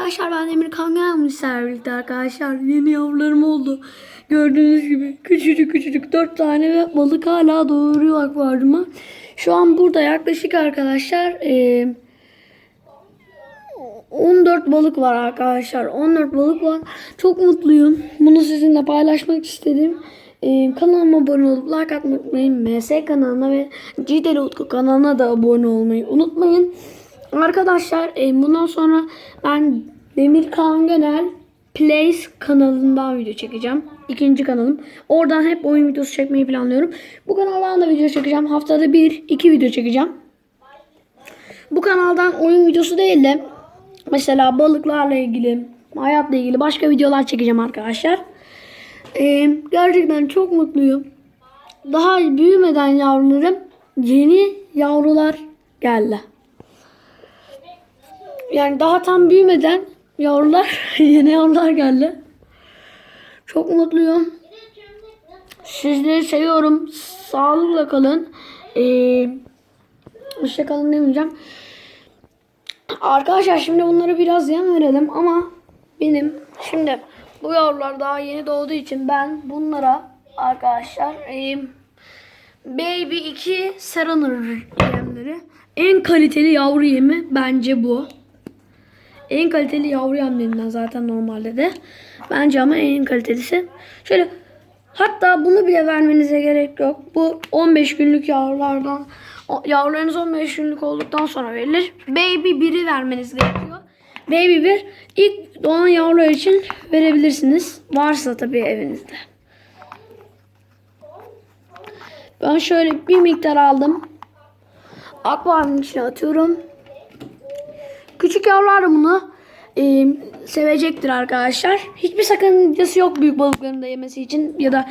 arkadaşlar ben Emir Kangan birlikte arkadaşlar yeni yavrularım oldu. Gördüğünüz gibi küçücük küçücük 4 tane ve balık hala doğuruyor akvaryuma. Şu an burada yaklaşık arkadaşlar eee 14 balık var arkadaşlar. 14 balık var. Çok mutluyum. Bunu sizinle paylaşmak istedim. Ee, kanalıma abone olup like atmayı unutmayın. MS kanalına ve Cideli Utku kanalına da abone olmayı unutmayın. Arkadaşlar e, bundan sonra ben Demir Kaan Genel Plays kanalından video çekeceğim. İkinci kanalım. Oradan hep oyun videosu çekmeyi planlıyorum. Bu kanaldan da video çekeceğim. Haftada bir, iki video çekeceğim. Bu kanaldan oyun videosu değil de mesela balıklarla ilgili, hayatla ilgili başka videolar çekeceğim arkadaşlar. Ee, gerçekten çok mutluyum. Daha büyümeden yavrularım yeni yavrular geldi. Yani daha tam büyümeden yavrular, yeni yavrular geldi. Çok mutluyum. Sizleri seviyorum. Sağlıkla kalın. Ee, hoşça kalın demeyeceğim. Arkadaşlar şimdi bunlara biraz yem verelim ama benim şimdi bu yavrular daha yeni doğduğu için ben bunlara arkadaşlar e, Baby 2 Seranır yemleri en kaliteli yavru yemi bence bu. En kaliteli yavru yemlerinden zaten normalde de. Bence ama en kalitelisi. Şöyle hatta bunu bile vermenize gerek yok. Bu 15 günlük yavrulardan yavrularınız 15 günlük olduktan sonra verilir. Baby 1'i vermeniz gerekiyor. Baby 1 ilk doğan yavrular için verebilirsiniz. Varsa tabii evinizde. Ben şöyle bir miktar aldım. Akvaryumun içine atıyorum. Küçük yavrular bunu e, sevecektir arkadaşlar. Hiçbir sakıncası yok büyük balıkların da yemesi için ya da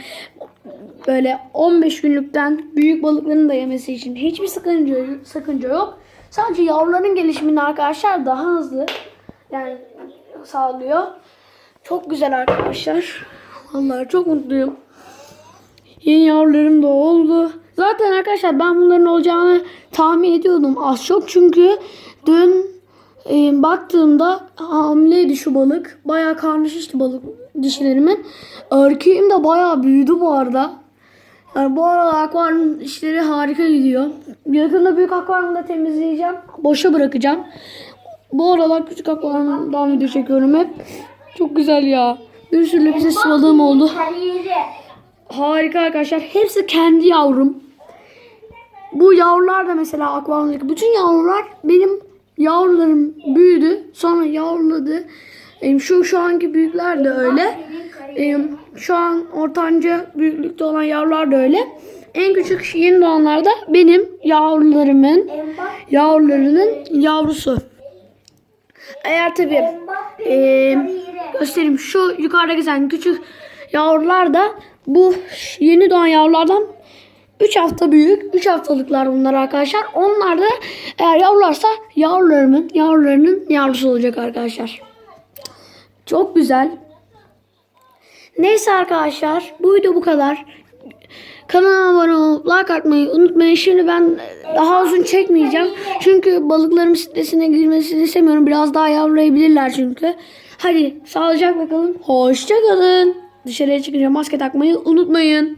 böyle 15 günlükten büyük balıkların da yemesi için hiçbir sakınca, sakınca yok. Sadece yavruların gelişimini arkadaşlar daha hızlı yani sağlıyor. Çok güzel arkadaşlar. Vallahi çok mutluyum. Yeni yavrularım da oldu. Zaten arkadaşlar ben bunların olacağını tahmin ediyordum az çok. Çünkü dün e, baktığımda hamileydi şu balık. Bayağı karnı şişti balık dişilerimin. Erkeğim de bayağı büyüdü bu arada. Yani bu arada akvaryum işleri harika gidiyor. Yakında büyük akvaryumu da temizleyeceğim. Boşa bırakacağım. Bu aralar küçük akvaryumdan video çekiyorum hep. Çok güzel ya. Bir sürü bize balığım oldu. Harika arkadaşlar. Hepsi kendi yavrum. Bu yavrular da mesela akvaryumdaki bütün yavrular benim yavrularım büyüdü. Sonra yavruladı. Şu şu anki büyükler de öyle. Şu an ortanca büyüklükte olan yavrular da öyle. En küçük yeni doğanlar da benim yavrularımın yavrularının yavrusu. Eğer tabii e, göstereyim şu yukarıda gezen küçük yavrular da bu yeni doğan yavrulardan 3 hafta büyük. 3 haftalıklar bunlar arkadaşlar. Onlar da eğer yavrularsa yavrularımın yavrularının yavrusu olacak arkadaşlar. Çok güzel. Neyse arkadaşlar bu video bu kadar. Kanalıma abone olup like atmayı unutmayın. Şimdi ben daha uzun çekmeyeceğim. Çünkü balıklarım sitesine girmesini istemiyorum. Biraz daha yavrulayabilirler çünkü. Hadi sağlıcakla kalın. Hoşça kalın. Dışarıya çıkınca maske takmayı unutmayın.